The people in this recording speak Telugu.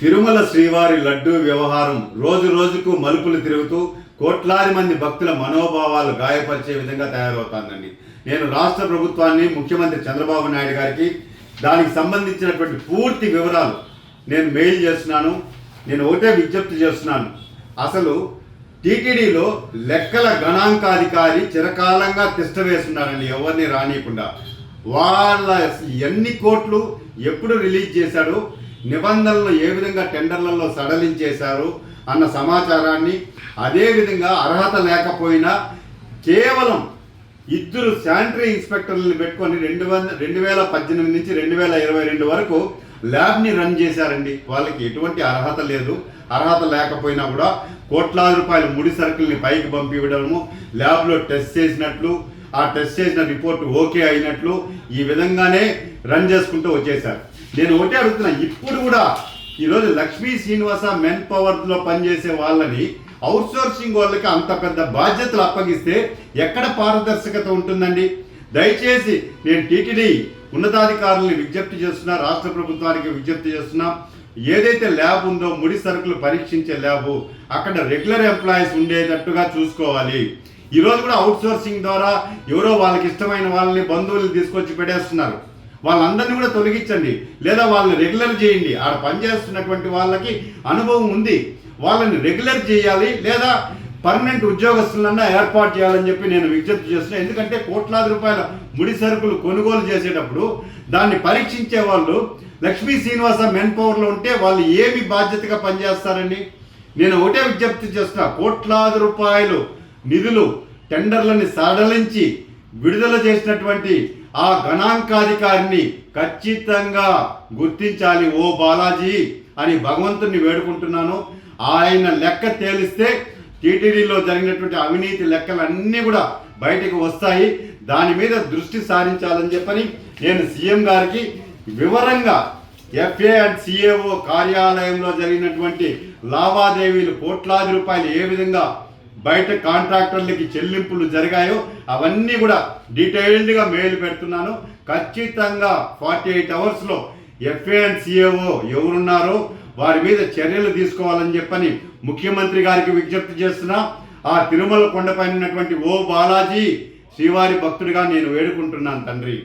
తిరుమల శ్రీవారి లడ్డూ వ్యవహారం రోజు రోజుకు మలుపులు తిరుగుతూ కోట్లాది మంది భక్తుల మనోభావాలు గాయపరిచే విధంగా తయారవుతానండి నేను రాష్ట్ర ప్రభుత్వాన్ని ముఖ్యమంత్రి చంద్రబాబు నాయుడు గారికి దానికి సంబంధించినటువంటి పూర్తి వివరాలు నేను మెయిల్ చేస్తున్నాను. నేను ఒకటే విజ్ఞప్తి చేస్తున్నాను. అసలు టీటీడీలో లెక్కల గణాంకాధికారి చిరకాలంగా తిష్ట వేస్తున్నారండి. ఎవరిని రానియకుండా. వాళ్ళ ఎన్ని కోట్లు ఎప్పుడు రిలీజ్ చేశాడో నిబంధనలు ఏ విధంగా టెండర్లలో సడలించేశారు అన్న సమాచారాన్ని అదేవిధంగా అర్హత లేకపోయినా కేవలం ఇద్దరు శానిటరీ ఇన్స్పెక్టర్లను పెట్టుకొని రెండు వంద రెండు వేల పద్దెనిమిది నుంచి రెండు వేల ఇరవై రెండు వరకు ల్యాబ్ని రన్ చేశారండి. వాళ్ళకి ఎటువంటి అర్హత లేదు. అర్హత లేకపోయినా కూడా కోట్లాది రూపాయల ముడి సరుకుల్ని పైకి పంపివ్వడము ల్యాబ్లో టెస్ట్ చేసినట్లు ఆ టెస్ట్ చేసిన రిపోర్ట్ ఓకే అయినట్లు ఈ విధంగానే రన్ చేసుకుంటూ వచ్చేసారు నేను ఒకటే అడుగుతున్నా ఇప్పుడు కూడా ఈరోజు లక్ష్మీ శ్రీనివాస మెన్ పవర్లో పనిచేసే వాళ్ళని అవుట్సోర్సింగ్ వాళ్ళకి అంత పెద్ద బాధ్యతలు అప్పగిస్తే ఎక్కడ పారదర్శకత ఉంటుందండి? దయచేసి నేను టీటీడీ ఉన్నతాధికారులను విజ్ఞప్తి చేస్తున్నా రాష్ట్ర ప్రభుత్వానికి విజ్ఞప్తి చేస్తున్నా ఏదైతే ల్యాబ్ ఉందో ముడి సరుకులు పరీక్షించే ల్యాబ్ అక్కడ రెగ్యులర్ ఎంప్లాయీస్ ఉండేటట్టుగా చూసుకోవాలి. ఈరోజు కూడా అవుట్సోర్సింగ్ ద్వారా ఎవరో వాళ్ళకి ఇష్టమైన వాళ్ళని బంధువులు తీసుకొచ్చి పెట్టేస్తున్నారు. వాళ్ళందరినీ కూడా తొలగించండి. లేదా వాళ్ళని రెగ్యులర్ చేయండి. ఆడ పనిచేస్తున్నటువంటి వాళ్ళకి అనుభవం ఉంది. వాళ్ళని రెగ్యులర్ చేయాలి. లేదా పర్మనెంట్ ఉద్యోగస్తులన్నా ఏర్పాటు చేయాలని చెప్పి నేను విజ్ఞప్తి చేస్తున్నాను ఎందుకంటే కోట్లాది రూపాయల ముడి సరుకులు కొనుగోలు చేసేటప్పుడు దాన్ని పరీక్షించే వాళ్ళు లక్ష్మీ శ్రీనివాస మెన్ పవర్లో ఉంటే వాళ్ళు ఏమి బాధ్యతగా పనిచేస్తారండి? నేను ఒకటే విజ్ఞప్తి చేస్తున్నా. కోట్లాది రూపాయలు నిధులు టెండర్లని సడలించి విడుదల చేసినటువంటి ఆ గణాంకాధికారిని ఖచ్చితంగా గుర్తించాలి ఓ బాలాజీ అని భగవంతుని వేడుకుంటున్నాను. ఆయన లెక్క తేలిస్తే టీటీడీలో జరిగినటువంటి అవినీతి లెక్కలన్నీ కూడా బయటకు వస్తాయి. దాని మీద దృష్టి సారించాలని చెప్పని నేను సీఎం గారికి వివరంగా ఎఫ్ఏ అండ్ సిఏఓ కార్యాలయంలో జరిగినటువంటి లావాదేవీలు కోట్లాది రూపాయలు ఏ విధంగా బయట కాంట్రాక్టర్లకి చెల్లింపులు జరిగాయో అవన్నీ కూడా డీటెయిల్డ్గా మెయిల్ పెడుతున్నాను. ఖచ్చితంగా ఫార్టీ ఎయిట్ అవర్స్లో ఎఫ్ఏ అండ్ సిఏఓ ఎవరున్నారో వారి మీద చర్యలు తీసుకోవాలని చెప్పని ముఖ్యమంత్రి గారికి విజ్ఞప్తి చేస్తున్నా. ఆ తిరుమల కొండపైన ఉన్నటువంటి ఓ బాలాజీ శ్రీవారి భక్తుడిగా నేను వేడుకుంటున్నాను తండ్రి.